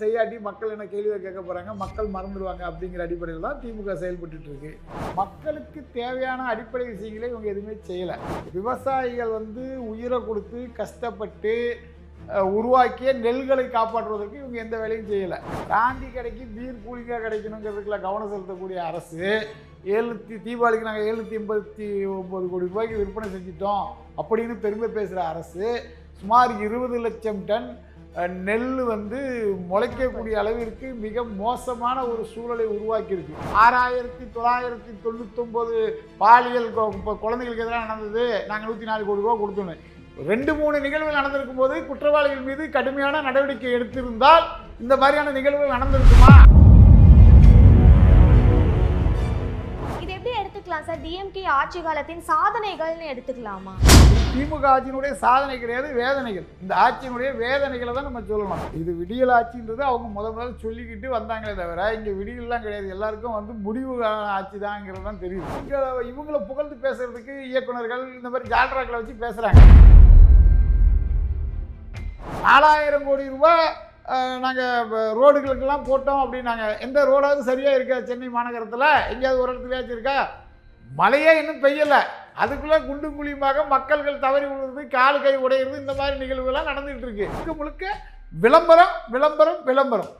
செய்யாட்டி மக்கள் என்ன கேள்வியை கேட்க போகிறாங்க மக்கள் மறந்துடுவாங்க அப்படிங்கிற அடிப்படையில் தான் திமுக செயல்பட்டு இருக்கு. மக்களுக்கு தேவையான அடிப்படை விஷயங்களே இவங்க எதுவுமே செய்யலை. விவசாயிகள் வந்து உயிரை கொடுத்து கஷ்டப்பட்டு உருவாக்கிய நெல்களை காப்பாற்றுவதற்கு இவங்க எந்த வேலையும் செய்யலை. காந்தி கடைக்கு பீர் கூலிங்காக கிடைக்கணுங்கிறதுக்குள்ள கவனம் செலுத்தக்கூடிய அரசு ஏழுநூற்றி தீபாவளிக்கு நாங்கள் ஏழுநூற்றி எண்பத்தி ஒம்பது கோடி ரூபாய்க்கு விற்பனை செஞ்சிட்டோம் அப்படின்னு பெருமை பேசுகிற அரசு சுமார் இருபது லட்சம் டன் நெல் வந்து முளைக்கக்கூடிய அளவிற்கு மிக மோசமான ஒரு சூழலை உருவாக்கியிருக்கு. ஆறாயிரத்தி தொள்ளாயிரத்தி தொண்ணூத்தொம்பது பாலியல் குழந்தைகளுக்கு எதிராக நடந்தது. நாங்கள் நூற்றி நாலு கோடி ரூபா கொடுத்தோம். ரெண்டு மூணு நிகழ்வுகள் நடந்திருக்கும் போது குற்றவாளிகள் மீது கடுமையான நடவடிக்கை எடுத்திருந்தால் இந்த மாதிரியான நிகழ்வுகள் நடந்திருக்குமா? சார் டிஎம்கே ஆட்சி காலத்தின் சாதனைகள்னு எடுத்துக்கலாமா? திமுக ஆட்சியினுடைய சாதனை கிடையாது வேதனைகள். இந்த ஆட்சியினுடைய வேதனைகளை தான் நம்ம சொல்லணும். இது விடியல் ஆட்சின்றது அவங்க முத முதல்ல சொல்லிக்கிட்டு வந்தாங்களே தவிர இங்கே விடியல்லாம் கிடையாது. எல்லாருக்கும் வந்து முடிவு ஆட்சி தான்ங்கிறது தான் தெரியுது. இங்கே இவங்களை புகழ்ந்து பேசுறதுக்கு இயக்குனர்கள் இந்த மாதிரி ஜால்ராக்களை வச்சு பேசுகிறாங்க நாலாயிரம் கோடி ரூபாய் நாங்கள் ரோடுகளுக்கெல்லாம் போட்டோம் அப்படின்னாங்க. எந்த ரோடாவது சரியாக இருக்கா? சென்னை மாநகரத்தில்? எங்கேயாவது ஒரு இடத்துலயாச்சும் இருக்கா? மழையே இன்னும் பெய்யலை. அதுக்குள்ளே குண்டும் குழியுமாக மக்கள்கள் தவறி விழுறது கால் கை உடையிறது இந்த மாதிரி நிகழ்வுகள்லாம் நடந்துகிட்டு இருக்கு. முழுக்க முழுக்க விளம்பரம் விளம்பரம் விளம்பரம்.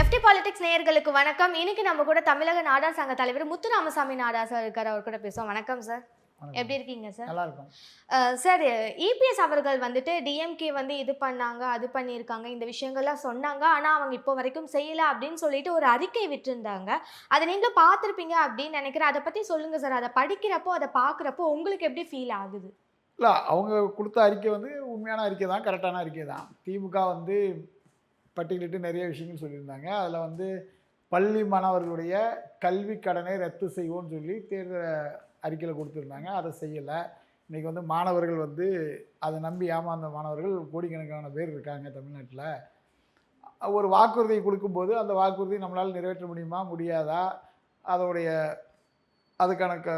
எஃப்டி பாலிடிக்ஸ் நேயர்களுக்கு வணக்கம். இன்னைக்கு நம்ம கூட தமிழக நாடார் சங்க தலைவர் முத்துராமசாமி நாடார் சார் இருக்கார். அவர் கூட பேசுவோம். வணக்கம் சார் எப்படி இருக்கீங்க சார் நல்லா இருக்கும் சார் இபிஎஸ் அவர்கள் வந்துட்டு டிஎம்கே வந்து இது பண்ணாங்க அது பண்ணியிருக்காங்க இந்த விஷயங்கள்லாம் சொன்னாங்க. ஆனால் அவங்க இப்போ வரைக்கும் செய்யலை அப்படின்னு சொல்லிட்டு ஒரு அறிக்கை விட்டுருந்தாங்க. அதை நீங்களும் பார்த்துருப்பீங்க அப்படின்னு நினைக்கிறேன். அதை பற்றி சொல்லுங்கள் சார் அதை படிக்கிறப்போ அதை பார்க்குறப்போ உங்களுக்கு எப்படி ஃபீல் ஆகுது? இல்லை அவங்க கொடுத்த அறிக்கை வந்து உண்மையான அறிக்கை தான் கரெக்டான அறிக்கை தான். திமுக வந்து பட்டியலிட்டு நிறைய விஷயங்கள் சொல்லியிருந்தாங்க. அதில் வந்து பள்ளி மாணவர்களுடைய கல்வி கடனை ரத்து செய்வோம்னு சொல்லி தேர்தல் அறிக்கையில் கொடுத்துருந்தாங்க. அதை செய்யலை. இன்றைக்கி வந்து மாணவர்கள் வந்து அதை நம்பி ஏமாந்த மாணவர்கள் கோடிக்கணக்கான பேர் இருக்காங்க தமிழ்நாட்டில். ஒரு வாக்குறுதியை கொடுக்கும்போது அந்த வாக்குறுதி நம்மளால் நிறைவேற்ற முடியுமா? முடியாதா? அதோடைய அதுக்கான க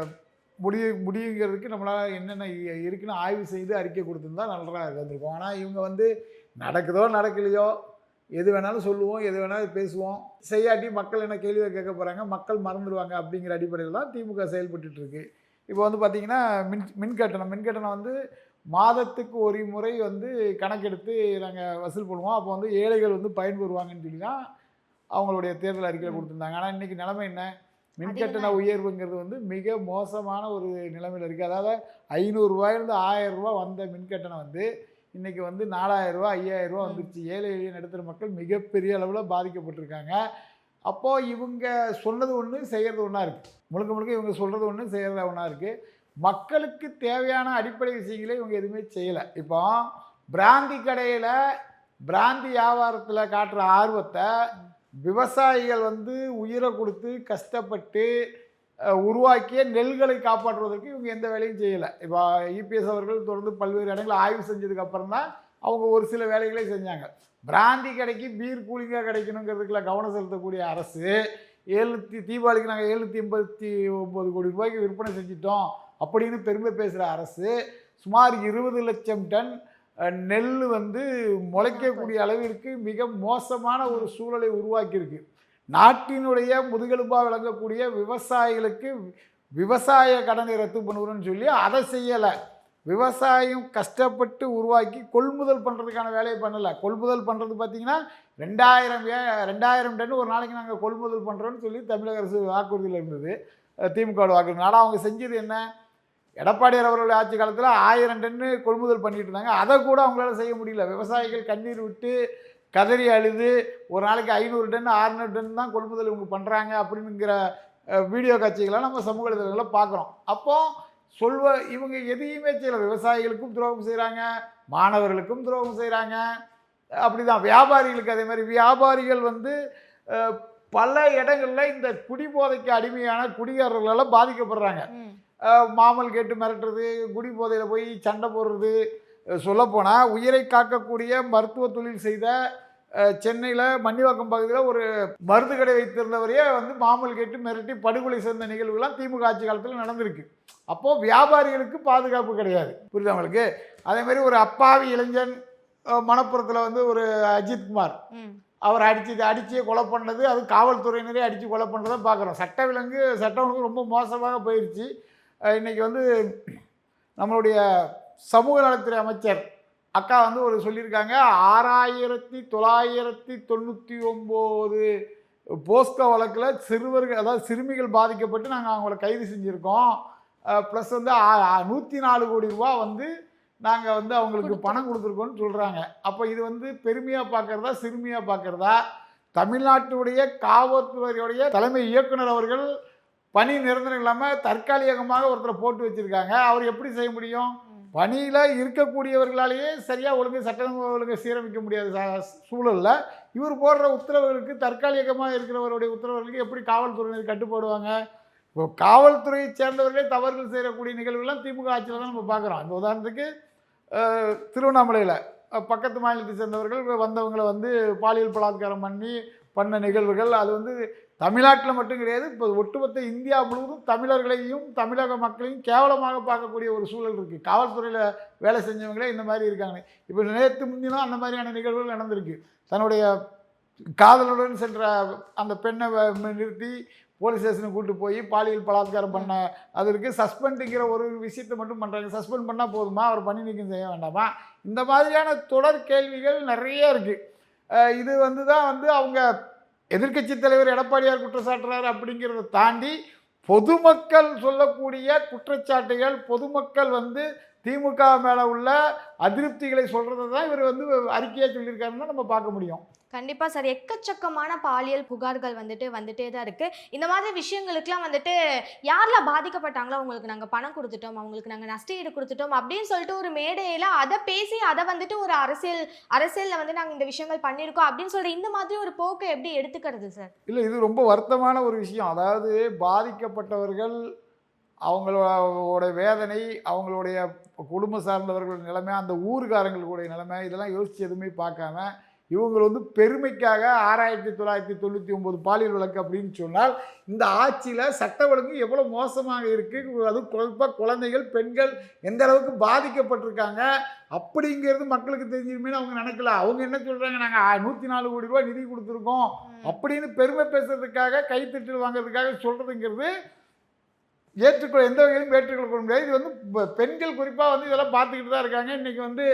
முடிய முடியுங்கிறதுக்கு நம்மளால் என்னென்ன இருக்குன்னு ஆய்வு செய்து அறிக்கை கொடுத்துருந்தா நல்லா இருந்திருக்கும். ஆனால் இவங்க வந்து நடக்குதோ நடக்கலையோ எது வேணாலும் சொல்லுவோம் எது வேணாலும் பேசுவோம். செய்யாட்டி மக்கள் என்ன கேள்வியை கேட்க போகிறாங்க மக்கள் மறந்துடுவாங்க அப்படிங்கிற அடிப்படையில் தான் திமுக செயல்பட்டுருக்கு இப்போ வந்து பார்த்திங்கன்னா மின் மின் கட்டணம் மின் கட்டணம் வந்து மாதத்துக்கு ஒரு முறை வந்து கணக்கெடுத்து நாங்கள் வசூல் பண்ணுவோம். அப்போ வந்து ஏழைகள் வந்து பயன்பெறுவாங்கன்னு சொல்லி தான் அவங்களுடைய தேர்தல் அறிக்கையில் கொடுத்துருந்தாங்க. ஆனால் இன்றைக்கி நிலைமை என்ன? மின் கட்டண உயர்வுங்கிறது வந்து மிக மோசமான ஒரு நிலைமையில் இருக்குது அதாவது ஐநூறுரூவாயிலிருந்து ஆயிரம் ரூபாய் வந்த மின் கட்டணம் வந்து இன்றைக்கி வந்து நாலாயிரரூவா ஐயாயிரரூவா வந்துருச்சு. ஏழை எளிய நடுத்தர மக்கள் மிகப்பெரிய அளவில் பாதிக்கப்பட்டிருக்காங்க. அப்போது இவங்க சொன்னது ஒன்று செய்கிறது ஒன்றா இருக்குது முழுக்க முழுக்க இவங்க சொல்கிறது ஒன்று செய்கிறது ஒன்றா இருக்குது மக்களுக்கு தேவையான அடிப்படை விஷயங்களே இவங்க எதுவுமே செய்யலை. இப்போ பிராந்தி கடையில் பிராந்தி வியாபாரத்தில் காட்டுற ஆர்வத்தை விவசாயிகள் வந்து உயிரை கொடுத்து கஷ்டப்பட்டு உருவாக்கிய நெல்களை காப்பாற்றுவதற்கு இவங்க எந்த வேலையும் செய்யலை. இப்போ இபிஎஸ் அவர்கள் தொடர்ந்து பல்வேறு இடங்களில் ஆய்வு செஞ்சதுக்கப்புறம் தான் அவங்க ஒரு சில வேலைகளை செஞ்சாங்க. பிராந்தி கடைக்கு பீர் கூலிங்காக கிடைக்கணுங்கிறதுக்குள்ள கவனம் செலுத்தக்கூடிய அரசு எழுநூற்றி தீபாவளிக்கு நாங்கள் எழுநூற்றி எண்பத்தி ஒம்பது கோடி ரூபாய்க்கு விற்பனை செஞ்சிட்டோம் அப்படின்னு பெருமை பேசுகிற அரசு சுமார் இருபது லட்சம் டன் நெல் வந்து முளைக்கக்கூடிய அளவிற்கு மிக மோசமான ஒரு சூழலை உருவாக்கியிருக்கு. நாட்டினுடைய முதுகெலும்பாக விளங்கக்கூடிய விவசாயிகளுக்கு விவசாய கடனை ரத்து பண்ணுவோம்னு சொல்லி அதை செய்யலை. விவசாயம் கஷ்டப்பட்டு உருவாக்கி கொள்முதல் பண்ணுறதுக்கான வேலையை பண்ணலை. கொள்முதல் பண்ணுறது பார்த்திங்கன்னா ரெண்டாயிரம் ஏ ரெண்டாயிரம் டன் ஒரு நாளைக்கு நாங்கள் கொள்முதல் பண்ணுறோன்னு சொல்லி தமிழக அரசு வாக்குறுதியில் இருந்தது. திமுக வாக்குறுதி. ஆனால் அவங்க செஞ்சது என்ன? எடப்பாடியார் அவர்களுடைய ஆட்சி காலத்தில் ஆயிரம் டன்னு கொள்முதல் பண்ணிட்டு இருந்தாங்க. அதை கூட அவங்களால செய்ய முடியல. விவசாயிகள் கண்ணீர் விட்டு கதறி அழுது ஒரு நாளைக்கு ஐநூறு டன் அறுநூறு டன் தான் கொள்முதல் இவங்க பண்ணுறாங்க அப்படிங்கிற வீடியோ காட்சிகளை நம்ம சமூக வலைதளங்களில் பார்க்குறோம் அப்போது சொல்வ இவங்க எதையுமே செய்யலை. விவசாயிகளுக்கும் துரோகம் செய்கிறாங்க மாணவர்களுக்கும் துரோகம் செய்கிறாங்க அப்படி தான் வியாபாரிகளுக்கு அதே மாதிரி வியாபாரிகள் வந்து பல இடங்களில் இந்த குடிபோதைக்கு அடிமையான குடிகாரர்களால் பாதிக்கப்படுறாங்க. மாமல் கேட்டு மிரட்டுறது குடி போதையில் போய் சண்டை போடுறது சொல்லப்போனால் உயிரை காக்கக்கூடிய மருத்துவ தொழில் செய்த சென்னையில் மன்னிவாக்கம் பகுதியில் ஒரு மருந்து கடை வைத்திருந்தவரையே வந்து மாமூல் கேட்டு மிரட்டி படுகொலை சேர்ந்த நிகழ்வுகள்லாம் திமுக ஆட்சி காலத்தில் நடந்திருக்கு. அப்போது வியாபாரிகளுக்கு பாதுகாப்பு கிடையாது. புரியுதா உங்களுக்கு? அதே மாதிரி ஒரு அப்பாவி இளைஞன் மணப்புறத்தில் வந்து ஒரு அஜித்குமார் அவர் அடிச்சு அடிச்சு கொலை பண்ணது அது காவல்துறையினரே அடித்து கொலை பண்ணதை பார்க்குறோம் சட்ட விலங்கு சட்டம் ஒழுங்கு ரொம்ப மோசமாக போயிடுச்சு அஹ் இன்னைக்கு வந்து நம்மளுடைய சமூக நலத்துறை அமைச்சர் அக்கா வந்து ஒரு சொல்லியிருக்காங்க ஆறாயிரத்தி தொள்ளாயிரத்தி தொண்ணூற்றி ஒம்பது போஸ்கோ வழக்கில் சிறுவர்கள் அதாவது சிறுமிகள் பாதிக்கப்பட்டு நாங்கள் அவங்கள கைது செஞ்சுருக்கோம். ப்ளஸ் வந்து நூற்றி நாலு கோடி ரூபா வந்து நாங்கள் வந்து அவங்களுக்கு பணம் கொடுத்துருக்கோம்னு சொல்கிறாங்க அப்போ இது வந்து பெருமையாக பார்க்குறதா சிறுமியாக பார்க்குறதா தமிழ்நாட்டுடைய காவல்துறையுடைய தலைமை இயக்குனர் அவர்கள் பணி நிரந்தரம் இல்லாமல் தற்காலிகமாக ஒருத்தரை போட்டு வச்சுருக்காங்க. அவர் எப்படி செய்ய முடியும்? பணியில் இருக்கக்கூடியவர்களாலேயே சரியாக ஒழுங்கு சட்டம் ஒழுங்கு சீரமைக்க முடியாத சூழலில் இவர் போடுற உத்தரவுகளுக்கு தற்காலிகமாக இருக்கிறவருடைய உத்தரவுகளுக்கு எப்படி காவல்துறையினர் கட்டுப்படுவாங்க? இப்போ காவல்துறையை சேர்ந்தவர்களே தவறுகள் செய்யக்கூடிய நிகழ்வுகள்லாம் திமுக ஆட்சியில் தான் நம்ம பார்க்குறோம். இப்போ உதாரணத்துக்கு திருவண்ணாமலையில் பக்கத்து மாநிலத்தை சேர்ந்தவர்கள் வந்தவங்களை வந்து பாலியல் பலாத்காரம் பண்ணி பண்ண நிகழ்வுகள் அது வந்து தமிழ்நாட்டில் மட்டும் கிடையாது இப்போ ஒட்டுமொத்த இந்தியா முழுவதும் தமிழர்களையும் தமிழக மக்களையும் கேவலமாக பார்க்கக்கூடிய ஒரு சூழல் இருக்குது காவல்துறையில் வேலை செஞ்சவங்களே இந்த மாதிரி இருக்காங்க. இப்போ நேற்று முன்தினம் அந்த மாதிரியான நிகழ்வுகள் நடந்திருக்கு. தன்னுடைய காதலுடன் சென்ற அந்த பெண்ணை நிறுத்தி போலீஸ் ஸ்டேஷனுக்கு கூட்டு போய் பாலியல் பலாத்காரம் பண்ண அதற்கு சஸ்பெண்டுங்கிற ஒரு விஷயத்தை மட்டும் பண்ணுறாங்க சஸ்பெண்ட் பண்ணால் போதுமா? அவர் பண்ணி நீக்கம் செய்ய வேண்டாமா? இந்த மாதிரியான தொடர் கேள்விகள் நிறைய இருக்குது இது வந்து தான் வந்து அவங்க எதிர்க்கட்சி தலைவர் எடப்பாடியார் குற்றச்சாட்டுறாரு அப்படிங்கிறத தாண்டி பொதுமக்கள் சொல்லக்கூடிய குற்றச்சாட்டுகள் பொதுமக்கள் வந்து திமுக மேலே உள்ள அதிருப்திகளை சொல்கிறத தான் இவர் வந்து அறிக்கையாக சொல்லியிருக்காருன்னு தான் நம்ம பார்க்க முடியும். கண்டிப்பாக சார். எக்கச்சக்கமான பாலியல் புகார்கள் வந்துட்டு வந்துட்டே தான் இருக்குது இந்த மாதிரி விஷயங்களுக்குலாம் வந்துட்டு யாரெல்லாம் பாதிக்கப்பட்டாங்களோ அவங்களுக்கு நாங்கள் பணம் கொடுத்துட்டோம் அவங்களுக்கு நாங்கள் நஷ்டஈடு கொடுத்துட்டோம் அப்படின்னு சொல்லிட்டு ஒரு மேடையில் அதை பேசி அதை வந்துட்டு ஒரு அரசியல் அரசியலில் வந்து நாங்கள் இந்த விஷயங்கள் பண்ணியிருக்கோம் அப்படின்னு சொல்கிற இந்த மாதிரி ஒரு போக்கை எப்படி எடுத்துக்கிறது சார்? இல்லை இது ரொம்ப வருத்தமான ஒரு விஷயம். அதாவது பாதிக்கப்பட்டவர்கள் அவங்களோட வேதனை அவங்களுடைய குடும்ப சார்ந்தவர்களுடைய நிலைமை அந்த ஊர்காரங்களுடைய நிலைமை இதெல்லாம் யோசித்து எதுவுமே பார்க்காம இவங்க வந்து பெருமைக்காக ஆறாயிரத்தி தொள்ளாயிரத்தி தொண்ணூற்றி ஒம்பது பாலியல் வழக்கு அப்படின்னு சொன்னால் இந்த ஆட்சியில் சட்ட ஒழுங்கு எவ்வளோ மோசமாக இருக்குது அதுவும் குறிப்பாக குழந்தைகள் பெண்கள் எந்த அளவுக்கு பாதிக்கப்பட்டிருக்காங்க அப்படிங்கிறது மக்களுக்கு தெரிஞ்சிருமேனு அவங்க நினைக்கல. அவங்க என்ன சொல்கிறாங்க நாங்கள் நூற்றி நாலு கோடி ரூபாய் நிதி கொடுத்துருக்கோம் அப்படின்னு பெருமை பேசுறதுக்காக கைத்தட்டல் வாங்குறதுக்காக சொல்கிறதுங்கிறது ஏற்றுக்கொள்ள எந்த வகையிலும் ஏற்றுக்கொள்ள முடியாது இது வந்து பெண்கள் குறிப்பாக வந்து இதெல்லாம் பார்த்துக்கிட்டு தான் இருக்காங்க. இன்றைக்கி வந்து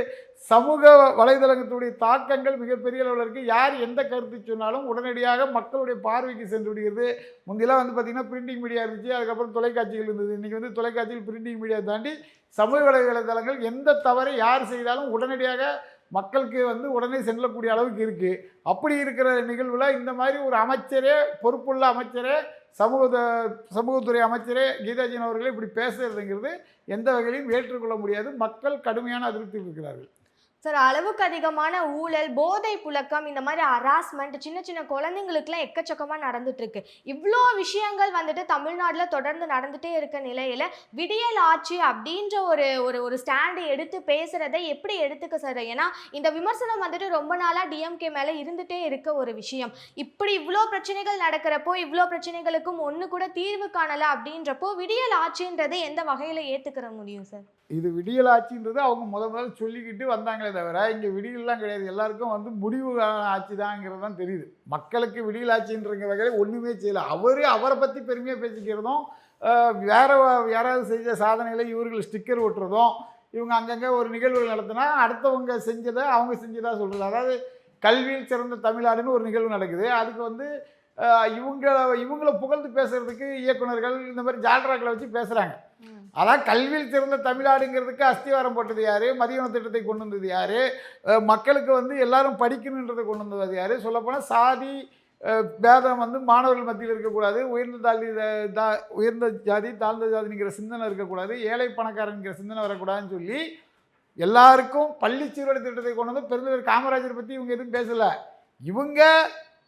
சமூக வலைதளங்களுடைய தாக்கங்கள் மிகப்பெரிய அளவில் இருக்குது யார் எந்த கருத்து சொன்னாலும் உடனடியாக மக்களுடைய பார்வைக்கு சென்று விடுகிறது. முந்தியெல்லாம் வந்து பார்த்திங்கன்னா பிரிண்டிங் மீடியா இருந்துச்சு. அதுக்கப்புறம் தொலைக்காட்சிகள் இருந்தது. இன்றைக்கி வந்து தொலைக்காட்சியில் பிரிண்டிங் மீடியா தாண்டி சமூக வலைதளங்கள் எந்த தவறை யார் செய்தாலும் உடனடியாக மக்களுக்கு வந்து உடனே செல்லக்கூடிய அளவுக்கு இருக்குது அப்படி இருக்கிற நிகழ்வில் இந்த மாதிரி ஒரு அமைச்சரே பொறுப்புள்ள அமைச்சரே சமூகத்தை சமூகத்துறை அமைச்சரே கீதாஜின் அவர்களே இப்படி பேசுறதுங்கிறது எந்த வகையிலும் ஏற்றுக்கொள்ள முடியாது. மக்கள் கடுமையான அதிருப்தி இருக்கிறார்கள். சார் அளவுக்கு அதிகமான ஊழல் போதை புழக்கம் இந்த மாதிரி ஹராஸ்மெண்ட் சின்ன சின்ன குழந்தைங்களுக்குலாம் எக்கச்சக்கமாக நடந்துட்டு இருக்கு இவ்வளோ விஷயங்கள் வந்துட்டு தமிழ்நாட்டில் தொடர்ந்து நடந்துட்டே இருக்க நிலையில் விடியல் ஆட்சி அப்படின்ற ஒரு ஒரு ஒரு ஸ்டாண்டு எடுத்து பேசுகிறத எப்படி எடுத்துக்க சார் ஏன்னா இந்த விமர்சனம் வந்துட்டு ரொம்ப நாளாக டிஎம்கே மேலே இருந்துகிட்டே இருக்க ஒரு விஷயம். இப்படி இவ்வளோ பிரச்சனைகள் நடக்கிறப்போ இவ்வளோ பிரச்சனைகளுக்கும் ஒன்று கூட தீர்வு காணலை அப்படின்றப்போ விடியல் ஆட்சின்றது எந்த வகையில் ஏற்றுக்கிற முடியும் சார் இது விடியல் ஆட்சின்றது அவங்க முத முதல்ல சொல்லிக்கிட்டு வந்தாங்களே தவிர இங்கே விடியல்லாம் கிடையாது. எல்லாருக்கும் வந்து முடிவு ஆட்சி தாங்கிறது தான் தெரியுது. மக்களுக்கு விடியல் வகையில் ஒன்றுமே செய்யலை. அவரே அவரை பற்றி பெருமையாக பேசிக்கிறதும் வேறு வேற யாராவது செஞ்ச சாதனைகளை இவர்கள் ஸ்டிக்கர் ஒட்டுறதும் இவங்க அங்கங்கே ஒரு நிகழ்வுகள் நடத்தினா அடுத்தவங்க செஞ்சதை அவங்க செஞ்சதாக சொல்கிறது அதாவது கல்வியில் சிறந்த தமிழ்நாடுன்னு ஒரு நிகழ்வு நடக்குது. அதுக்கு வந்து இவங்கள இவங்க இவங்கள புகழ்ந்து பேசுகிறதுக்கு இயக்குனர்கள் இந்த மாதிரி ஜால்ராக்களை வச்சு பேசுகிறாங்க அதான் கல்வியில் சிறந்த தமிழ்நாடுங்கிறதுக்கு அஸ்திவாரம் போட்டது யார்? மதியான திட்டத்தை கொண்டு வந்தது யார்? மக்களுக்கு வந்து எல்லாரும் படிக்கணுன்றதை கொண்டு வந்தது யார்? சொல்லப்போனால் சாதி பேதம் வந்து மாணவர்கள் மத்தியில் இருக்கக்கூடாது உயர்ந்த தாழ்ந்த தா- உயர்ந்த ஜாதி தாழ்ந்த ஜாதிங்கிற சிந்தனை இருக்கக்கூடாது ஏழை பணக்காரங்கிற சிந்தனை வரக்கூடாதுன்னு சொல்லி எல்லாருக்கும் பள்ளி சீருடை திட்டத்தை கொண்டு வந்து பெருந்தலைவர் காமராஜர் பற்றி இவங்க எதுவும் பேசலை. இவங்க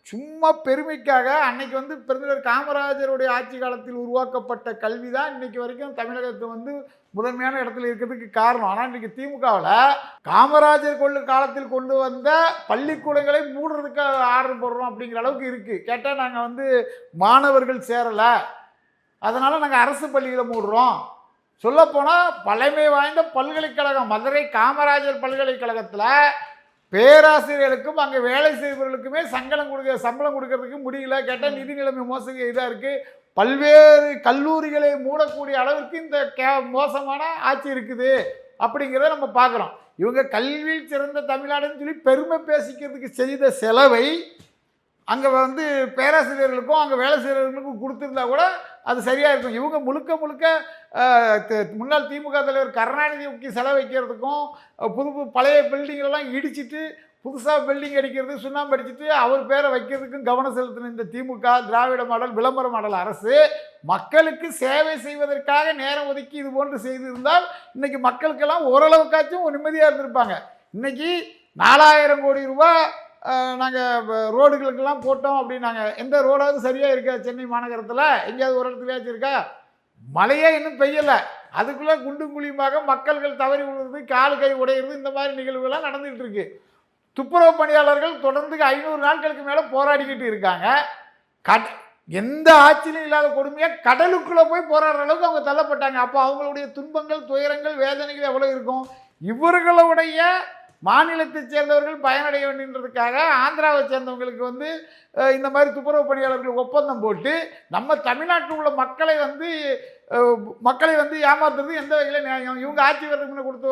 சும்மா பெருமைக்காக அன்னைக்கு வந்து பெருந்தலைவர் காமராஜருடைய ஆட்சி காலத்தில் உருவாக்கப்பட்ட கல்வி தான் இன்னைக்கு வரைக்கும் தமிழகத்தை வந்து முதன்மையான இடத்துல இருக்கிறதுக்கு காரணம். ஆனால் இன்றைக்கி திமுகவில் காமராஜர் கொள்ளு காலத்தில் கொண்டு வந்த பள்ளிக்கூடங்களை மூடுறதுக்கு ஆர்டர் போடுறோம் அப்படிங்கிற அளவுக்கு இருக்குது கேட்டால் நாங்கள் வந்து மாணவர்கள் சேரலை. அதனால் நாங்கள் அரசு பள்ளிகளை மூடுறோம். சொல்லப்போனால் பழமை வாய்ந்த பல்கலைக்கழகம் மதுரை காமராஜர் பல்கலைக்கழகத்தில் பேராசிரியர்களுக்கும் அங்கே வேலை செய்பவர்களுக்குமே சங்கடம் கொடுக்க சம்பளம் கொடுக்கறதுக்கு முடியல. கேட்டால் நிதி நிலைமை மோசடி இதாக இருக்குது பல்வேறு கல்லூரிகளை மூடக்கூடிய அளவிற்கு இந்த கே மோசமான ஆட்சி இருக்குது அப்படிங்கிறத நம்ம பார்க்குறோம். இவங்க கல்வியில் சிறந்த தமிழ்நாடுன்னு சொல்லி பெருமை பேசிக்கிறதுக்கு செய்த செலவை அங்கே வந்து பேராசிரியர்களுக்கும் அங்கே வேலை செய்கிறவர்களுக்கும் கொடுத்துருந்தா கூட அது சரியாக இருக்கும் இவங்க முழுக்க முழுக்க முன்னாள் திமுக தலைவர் கருணாநிதிக்கு செலவைக்கிறதுக்கும் புது புது பழைய பில்டிங்களெல்லாம் இடிச்சிட்டு புதுசாக பில்டிங் அடிக்கிறது சுண்ணாம்பு அடிச்சுட்டு அவர் பேரை வைக்கிறதுக்கும் கவனம் செலுத்தின இந்த திமுக திராவிட மாடல் விளம்பர மாடல் அரசு மக்களுக்கு சேவை செய்வதற்காக நேரம் ஒதுக்கி இது போன்று செய்திருந்தால் இன்றைக்கி மக்களுக்கெல்லாம் ஓரளவுக்காச்சும் நிம்மதியாக இருந்திருப்பாங்க. இன்றைக்கி நாலாயிரம் கோடி ரூபாய் நாங்கள் ரோடுகளுக்கெல்லாம் போட்டோம் அப்படின்னாங்க எந்த ரோடாவது சரியாக இருக்கா சென்னை மாநகரத்தில்? எங்கேயாவது ஒரு இடத்துலயாச்சும் இருக்கா? மழையே இன்னும் பெய்யலை. அதுக்குள்ளே குண்டும் குழியுமாக மக்கள்கள் தவறி விழுறது கால் கை உடையிறது இந்த மாதிரி நிகழ்வுகள்லாம் நடந்துகிட்டு இருக்கு. துப்புரவு பணியாளர்கள் தொடர்ந்து ஐநூறு நாட்களுக்கு மேலே போராடிக்கிட்டு இருக்காங்க. கட் எந்த ஆட்சியிலும் இல்லாத கொடுமையாக கடலுக்குள்ளே போய் போராடுற அளவுக்கு அவங்க தள்ளப்பட்டாங்க. அப்போ அவங்களுடைய துன்பங்கள் துயரங்கள் வேதனைகள் எவ்வளோ இருக்கும்? இவர்களுடைய மாநிலத்தைச் சேர்ந்தவர்கள் பயனடைய வேண்டின்றதுக்காக ஆந்திராவை சேர்ந்தவங்களுக்கு வந்து இந்த மாதிரி துப்புரவு பணியாளர்கள் ஒப்பந்தம் போட்டு நம்ம தமிழ்நாட்டில் உள்ள மக்களை வந்து மக்களை வந்து ஏமாத்துறது எந்த வகையில் நியாயம்? இவங்க ஆட்சி வரதுக்கு முன்னே கொடுத்த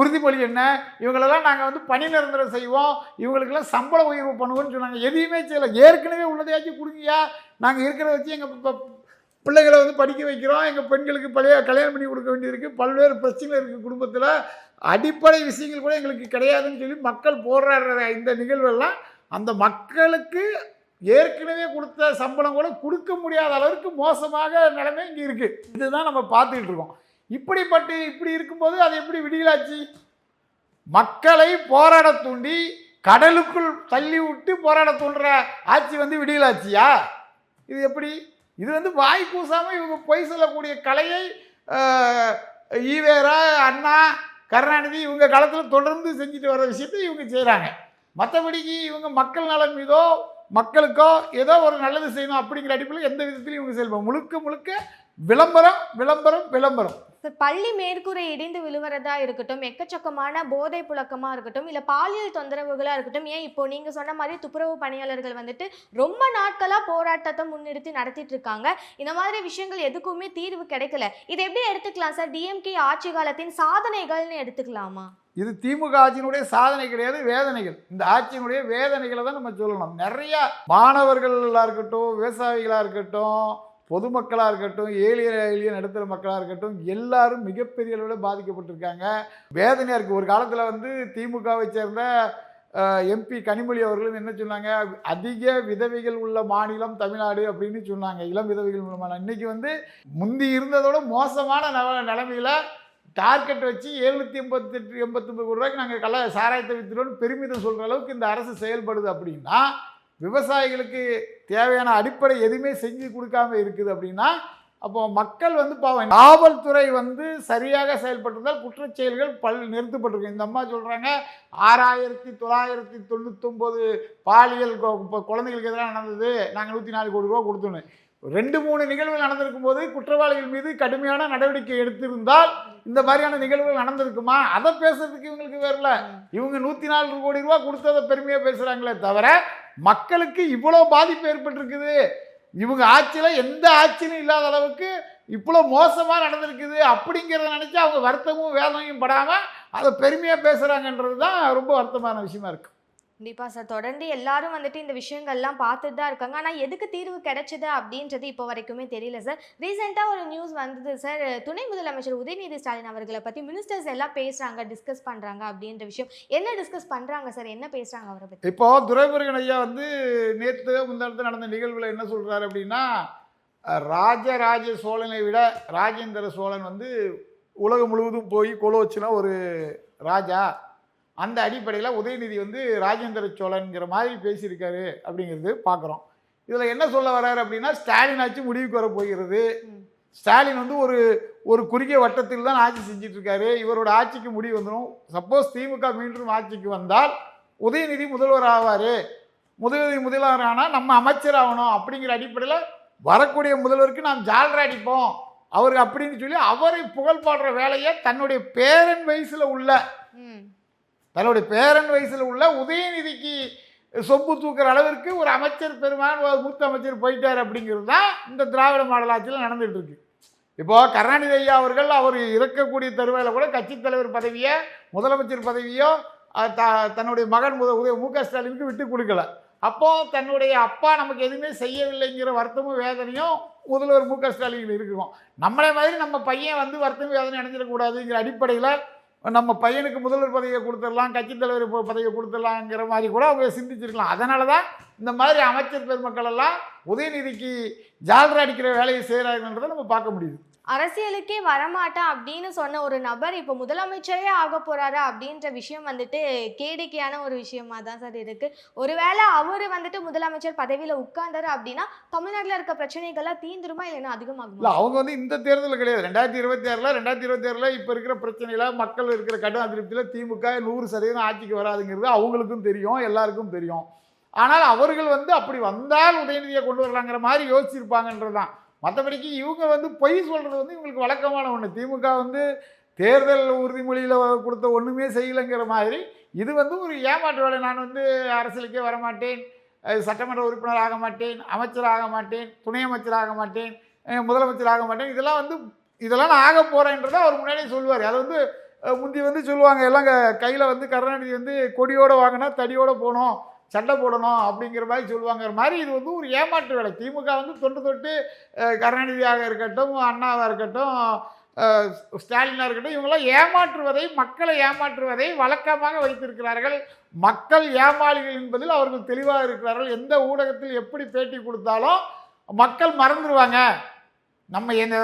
உறுதிமொழி என்ன? இவங்களெல்லாம் நாங்கள் வந்து பணி நிரந்தரம் செய்வோம். இவங்களுக்கெல்லாம் சம்பள உயர்வு பண்ணுவோம்னு சொன்னாங்க. எதையுமே செய்யலை. ஏற்கனவே உள்ளதையாச்சும் கொடுங்கயா நாங்கள் இருக்கிறத வச்சு எங்கள் பிள்ளைகளை வந்து படிக்க வைக்கிறோம். எங்கள் பெண்களுக்கு பழைய கல்யாணம் பண்ணி கொடுக்க வேண்டியிருக்கு. பல்வேறு பிரச்சனை இருக்குது குடும்பத்தில். அடிப்படை விஷயங்கள் கூட எங்களுக்கு கிடையாதுன்னு சொல்லி மக்கள் போராடுற இந்த நிகழ்வெல்லாம் அந்த மக்களுக்கு ஏற்கனவே கொடுத்த சம்பளம் கூட கொடுக்க முடியாத அளவுக்கு மோசமாக நிலைமை இங்கே இருக்குது இதுதான் நம்ம பார்த்துக்கிட்டு இருக்கோம். இப்படிப்பட்டு இப்படி இருக்கும்போது அது எப்படி விடியலாச்சு? மக்களை போராட தூண்டி கடலுக்குள் தள்ளி விட்டு போராட தூண்டுற ஆட்சி வந்து விடியலாச்சியா? இது எப்படி? இது வந்து வாய் கூசாமல் இவங்க பொய் சொல்லக்கூடிய கலையை ஈவேரா அண்ணா கருணாநிதி இவங்க காலத்தில் தொடர்ந்து செஞ்சுட்டு வர விஷயத்தை இவங்க செய்கிறாங்க மற்றபடிக்கு இவங்க மக்கள் நலன் மீதோ மக்களுக்கோ ஏதோ ஒரு நல்லது செய்யணும் அப்படிங்கிற அடிப்படையில் எந்த விதத்திலையும் இவங்க செயல்படும் முழுக்க முழுக்க விளம்பரம் விளம்பரம் விளம்பரம். சார் பள்ளி மேற்கூரை இடிந்து விழுவறதா இருக்கட்டும் எக்கச்சக்கமான போதை புழக்கமா இருக்கட்டும் இல்ல பாலியல் தொந்தரவுகளா இருக்கட்டும் ஏன் இப்போ நீங்க சொன்ன மாதிரி துப்புரவு பணியாளர்கள் வந்துட்டு ரொம்ப நாட்களா போராட்டத்தை முன்னிறுத்தி நடத்திட்டு இருக்காங்க. இந்த மாதிரி விஷயங்கள் எதுக்குமே தீர்வு கிடைக்கல. இதை எப்படி எடுத்துக்கலாம் சார்? டிஎம்கே ஆட்சி காலத்தின் சாதனைகள்னு எடுத்துக்கலாமா? இது திமுக ஆட்சியினுடைய சாதனை கிடையாது வேதனைகள். இந்த ஆட்சியினுடைய வேதனைகளை தான் நம்ம சொல்லணும். நிறைய மாணவர்களாக இருக்கட்டும் விவசாயிகளாக இருக்கட்டும் பொதுமக்களாக இருக்கட்டும் ஏழிய ஏழிய நடுத்தர மக்களாக இருக்கட்டும் எல்லாரும் மிகப்பெரிய அளவில் பாதிக்கப்பட்டிருக்காங்க. வேதனையாக இருக்குது ஒரு காலத்தில் வந்து திமுகவை சேர்ந்த எம்பி கனிமொழி அவர்களும் என்ன சொன்னாங்க? அதிக விதவைகள் உள்ள மாநிலம் தமிழ்நாடு அப்படின்னு சொன்னாங்க. இளம் விதவைகள் உள்ள மாநிலம் இன்றைக்கி வந்து முந்தி இருந்ததோட மோசமான நல நிலைமையில் டார்கெட் வச்சு எழுநூற்றி எண்பத்தெட்டு எண்பத்தொம்பது ரூபாய்க்கு நாங்கள் கள்ள சாராயத்தை வித்துறோம்னு பெருமிதம் சொல்கிற அளவுக்கு இந்த அரசு செயல்படுது அப்படின்னா விவசாயிகளுக்கு தேவையான அடிப்படை எதுவுமே செஞ்சு கொடுக்காம இருக்குது அப்படின்னா அப்போ மக்கள் வந்து பாவம். காவல்துறை வந்து சரியாக செயல்பட்டிருந்தால் குற்றச்செயல்கள் பல் நிறுத்தப்பட்டிருக்கு இந்த அம்மா சொல்கிறாங்க ஆறாயிரத்தி தொள்ளாயிரத்தி தொண்ணூத்தொம்பது பாலியல் குழந்தைகளுக்கு எதிராக நடந்தது. நாங்கள் நூற்றி நாலு கோடி ரூபா கொடுத்தோன்னு. ரெண்டு மூணு நிகழ்வுகள் நடந்திருக்கும் போது குற்றவாளிகள் மீது கடுமையான நடவடிக்கை எடுத்திருந்தால் இந்த மாதிரியான நிகழ்வுகள் நடந்திருக்குமா? அதை பேசுறதுக்கு இவங்களுக்கு வரல இவங்க நூற்றி நாலு கோடி ரூபா கொடுத்ததை பெருமையாக பேசுகிறாங்களே தவிர மக்களுக்கு இவ்வளோ பாதிப்பு ஏற்பட்டிருக்குது. இவங்க ஆட்சியில் எந்த ஆட்சியும் இல்லாத அளவுக்கு இவ்வளோ மோசமாக நடந்திருக்குது அப்படிங்கிறத நினச்சி அவங்க வருத்தமும் வேதனையும் படாமல் அதை பெருமையாக பேசுகிறாங்கன்றது தான் ரொம்ப வருத்தமான விஷயமா இருக்குது கண்டிப்பாக சார். தொடர்ந்து எல்லாரும் வந்துட்டு இந்த விஷயங்கள்லாம் பார்த்துட்டு தான் இருக்காங்க. ஆனால் எதுக்கு தீர்வு கிடைச்சது அப்படின்றது இப்போ வரைக்குமே தெரியல சார். ரீசெண்டாக ஒரு நியூஸ் வந்தது சார். துணை முதலமைச்சர் உதயநிதி ஸ்டாலின் அவர்களை பற்றி மினிஸ்டர்ஸ் எல்லாம் பேசுகிறாங்க டிஸ்கஸ் பண்ணுறாங்க அப்படின்ற விஷயம். என்ன டிஸ்கஸ் பண்ணுறாங்க சார்? என்ன பேசுகிறாங்க அவரை பற்றி இப்போ துரைமுருகன் ஐயா வந்து நேற்று முந்தானத்து நடந்த நிகழ்வில் என்ன சொல்கிறாரு அப்படின்னா ராஜராஜ சோழனை விட ராஜேந்திர சோழன் வந்து உலகம் முழுவதும் போய் கொலை ஒரு ராஜா. அந்த அடிப்படையில் உதயநிதி வந்து ராஜேந்திர சோழன்ங்கிற மாதிரி பேசியிருக்காரு அப்படிங்கிறது பார்க்குறோம் இதில் என்ன சொல்ல வர்றாரு அப்படின்னா ஸ்டாலின் ஆட்சி முடிவுக்கு வர போகிறது. ஸ்டாலின் வந்து ஒரு ஒரு குறுகிய வட்டத்தில் தான் ஆட்சி செஞ்சுட்டு இருக்காரு இவரோட ஆட்சிக்கு முடிவு வந்துடும் சப்போஸ் திமுக மீண்டும் ஆட்சிக்கு வந்தால் உதயநிதி முதல்வர் ஆவார். முதல்வர் முதல்வர் ஆனால் நம்ம அமைச்சர் ஆகணும் அப்படிங்கிற அடிப்படையில் வரக்கூடிய முதல்வருக்கு நாம் ஜால்ரா அடிப்போம். அவர் அப்படின்னு சொல்லி அவரை புகழ் பாடுற வேலையை தன்னுடைய பேரன் வயசில் உள்ள தன்னுடைய பேரன் வயசில் உள்ள உதயநிதிக்கு சொப்பு தூக்குற அளவிற்கு ஒரு அமைச்சர் பெருமான் ஒரு மூத்த அமைச்சர் போயிட்டார் அப்படிங்கிறது தான் இந்த திராவிட மாடல் ஆட்சியில் நடந்துட்டு இருக்கு. கருணாநிதி ஐயா அவர்கள் அவர் இறக்கக்கூடிய தருவாயில் கூட கட்சித் தலைவர் பதவியை முதலமைச்சர் பதவியோ த தன்னுடைய மகன் முத உதய மு க ஸ்டாலினுக்கு விட்டு கொடுக்கல. அப்போது தன்னுடைய அப்பா நமக்கு எதுவுமே செய்யவில்லைங்கிற வருத்தமும் வேதனையும் முதல்வர் மு க ஸ்டாலின் இருக்கும். நம்மளே மாதிரி நம்ம பையன் வந்து வருத்தம் வேதனை அடைஞ்சிடக்கூடாதுங்கிற அடிப்படையில் நம்ம பையனுக்கு முதல்வர் பதவியை கொடுத்துடலாம் கட்சித் தலைவர் பதவியை கொடுத்துடலாங்கிற மாதிரி கூட அவங்க சிந்திச்சிருக்கலாம். அதனால தான் இந்த மாதிரி அமைச்சர் பெருமக்கள் எல்லாம் உதயநிதிக்கு ஜால்ரா அடிக்கிற வேலையை செய்கிறாங்கன்றதை நம்ம பார்க்க முடியுது. அரசியலுக்கே வரமாட்டேன் அப்படின்னு சொன்ன ஒரு நபர் இப்போ முதலமைச்சரே ஆக போறாரு அப்படின்ற விஷயம் வந்துட்டு கேடிக்கையான ஒரு விஷயமா தான் சார் இருக்கு. ஒருவேளை அவரு வந்துட்டு முதலமைச்சர் பதவியில உட்கார்ந்தாரு அப்படின்னா தமிழ்நாட்டில் இருக்க பிரச்சனைகள்லாம் தீந்துருமா இல்லைன்னா இல்லை அவங்க வந்து இந்த தேர்தல் கிடையாது. ரெண்டாயிரத்தி இருபத்தி ஆறில் ரெண்டாயிரத்தி இருபத்தி ஆறில் இப்போ இருக்கிற பிரச்சனையில் மக்கள் இருக்கிற கடும் அதிருப்தியில் திமுக நூறு சதவீதம் ஆட்சிக்கு வராதுங்கிறது அவங்களுக்கும் தெரியும் எல்லாருக்கும் தெரியும். ஆனால் அவர்கள் வந்து அப்படி வந்தால் உதயநிதியை கொண்டு வரலாங்கிற மாதிரி யோசிச்சிருப்பாங்கன்றது தான் மற்றபடிக்கு இவங்க வந்து பொய் சொல்கிறது வந்து இவங்களுக்கு வழக்கமான ஒன்று திமுக வந்து தேர்தல் உறுதிமொழியில் கொடுத்த ஒன்றுமே செய்யலைங்கிற மாதிரி இது வந்து ஒரு ஏமாற்று வேலை. நான் வந்து அரசியலுக்கே வரமாட்டேன். சட்டமன்ற உறுப்பினர் ஆக மாட்டேன். அமைச்சர் ஆக மாட்டேன். துணை அமைச்சர் ஆக மாட்டேன். முதலமைச்சர் ஆக மாட்டேன். இதெல்லாம் வந்து இதெல்லாம் நான் ஆக போகிறேன்றதை அவர் முன்னாடியே சொல்லுவார். அது வந்து முந்தி வந்து சொல்லுவாங்க எல்லாம் கையில் வந்து கருணாநிதி வந்து கொடியோடு வாங்கினா தடியோடு போகணும் சண்டை போடணும் அப்படிங்கிற மாதிரி சொல்லுவாங்கிற மாதிரி இது வந்து ஒரு ஏமாற்று வேலை. திமுக வந்து தொண்டு தொட்டு கருணாநிதியாக இருக்கட்டும் அண்ணாவாக இருக்கட்டும் ஸ்டாலினாக இருக்கட்டும் இவங்களாம் ஏமாற்றுவதை மக்களை ஏமாற்றுவதை வழக்கமாக வைத்திருக்கிறார்கள். மக்கள் ஏமாளிகள் என்பதில் அவர்கள் தெளிவாக இருக்கிறார்கள். எந்த ஊடகத்தில் எப்படி பேட்டி கொடுத்தாலும் மக்கள் மறந்துடுவாங்க நம்ம என்ன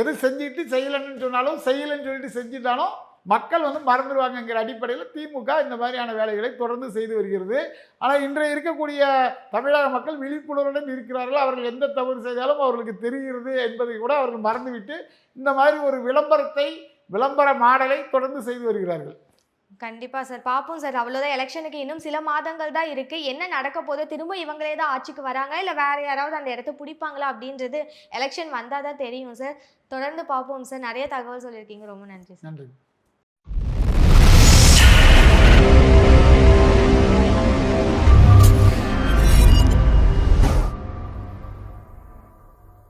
எது செஞ்சுட்டு செய்யலைன்னு சொன்னாலும் செய்யலைன்னு சொல்லிட்டு செஞ்சுட்டாலும் மக்கள் வந்து மறந்துடுவாங்கங்கிற அடிப்படையில் திமுக இந்த மாதிரியான வேலைகளை தொடர்ந்து செய்து வருகிறது. ஆனால் இன்றைய இருக்கக்கூடிய தமிழக மக்கள் விழிப்புணர்வுடன் இருக்கிறார்கள். அவர்கள் எந்த தவறு செய்தாலும் அவர்களுக்கு தெரிகிறது என்பதை கூட அவர்கள் மறந்துவிட்டு இந்த மாதிரி ஒரு விளம்பரத்தை விளம்பர மாடலை தொடர்ந்து செய்து வருகிறார்கள். கண்டிப்பா சார். பாப்போம் சார். அவ்வளவுதான். எலெக்ஷனுக்கு இன்னும் சில மாதங்கள் தான் இருக்கு. என்ன நடக்க போகுது? திரும்ப இவங்களே தான் ஆட்சிக்கு வராங்க இல்ல வேற யாராவது அந்த இடத்த பிடிப்பாங்களா? அப்படின்றது எலெக்ஷன் வந்தாதான் தெரியும் சார். தொடர்ந்து பார்ப்போம் சார். நிறைய தகவல் சொல்லியிருக்கீங்க. ரொம்ப நன்றி சார். நன்றி.